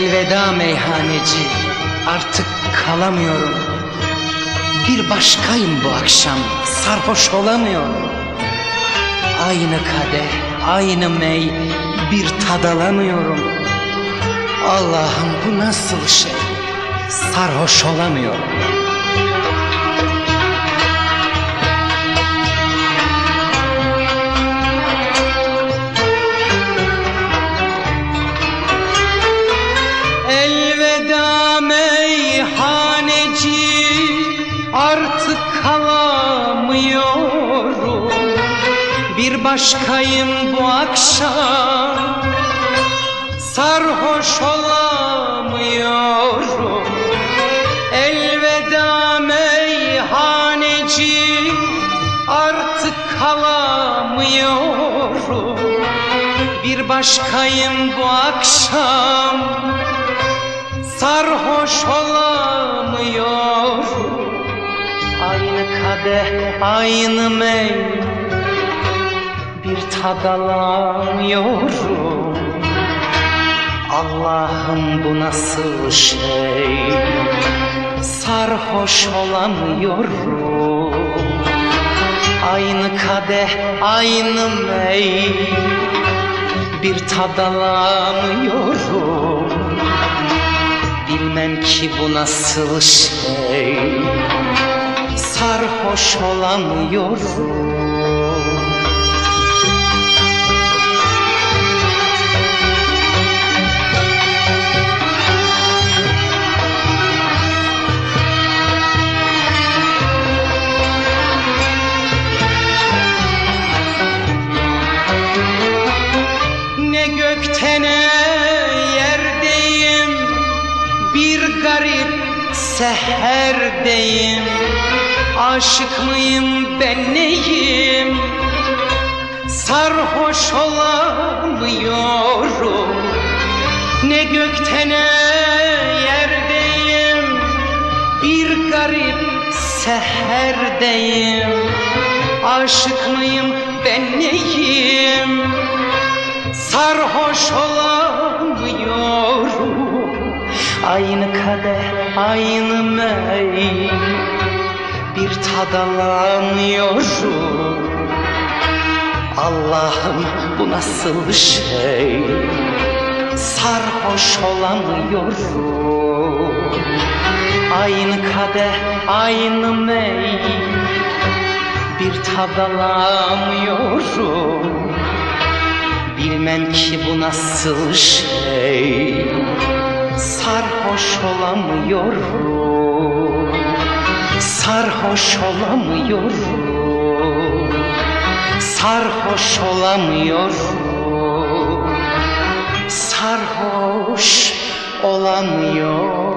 Elveda meyhaneci artık kalamıyorum. Bir başkayım bu akşam sarhoş olamıyorum. Aynı kadeh, aynı mey bir tad alamıyorum. Allah'ım bu nasıl şey? Sarhoş olamıyorum artık kalamıyorum. Bir başkayım bu akşam. Sarhoş olamıyorum. Elveda meyhaneci artık kalamıyorum. Bir başkayım bu akşam Kadeh, aynı mey. Bir tad alamıyorum Allah'ım bu nasıl şey? Sarhoş olamıyorum. Aynı kadeh, aynı mey. Bir tad alamıyorum Bilmem ki bu nasıl şey Sarhoş olamıyorum. Ne gökte ne yerdeyim Bir garip seherdeyim Aşık mıyım ben neyim? Sarhoş olamıyorum. Ne gökte ne yerdeyim. Bir garip seherdeyim. Aşık mıyım ben neyim? Sarhoş olamıyorum. Aynı kadeh, aynı mey Bir tad alamıyorum Allah'ım bu nasıl şey? Sarhoş olamıyorum Aynı kadeh, aynı mey Bir tad alamıyorum Bilmem ki bu nasıl şey. Sarhoş olamıyorum Sarhoş olamıyorum. Sarhoş olamıyorum. Sarhoş olamıyorum